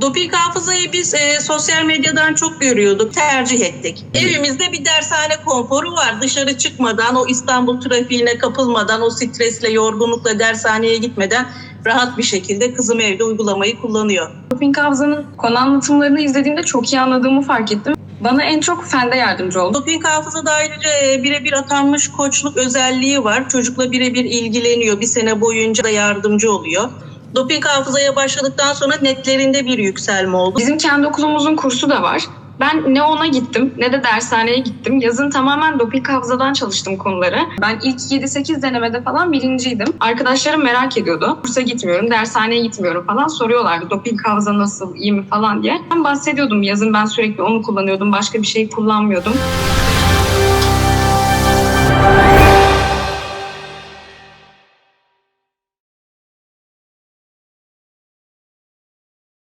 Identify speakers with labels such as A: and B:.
A: Doping hafızayı biz e, sosyal medyadan çok görüyorduk, tercih ettik. Evimizde bir dershane konforu var. Dışarı çıkmadan, o İstanbul trafiğine kapılmadan, o stresle, yorgunlukla dershaneye gitmeden rahat bir şekilde kızım evde uygulamayı kullanıyor.
B: Doping Hafıza'nın konu anlatımlarını izlediğimde çok iyi anladığımı fark ettim. Bana en çok fende yardımcı oldu.
A: Doping hafızada ayrıca e, birebir atanmış koçluk özelliği var. Çocukla birebir ilgileniyor. Bir sene boyunca da yardımcı oluyor. Doping hafızaya başladıktan sonra netlerinde bir yükselme oldu.
B: Bizim kendi okulumuzun kursu da var. Ben ne ona gittim ne de dershaneye gittim. Yazın tamamen doping hafızadan çalıştım konuları. Ben ilk 7-8 denemede falan birinciydim. Arkadaşlarım merak ediyordu. Kursa gitmiyorum, dershaneye gitmiyorum falan soruyorlardı. Doping hafıza nasıl, iyi mi falan diye. Ben bahsediyordum yazın ben sürekli onu kullanıyordum. Başka bir şey kullanmıyordum.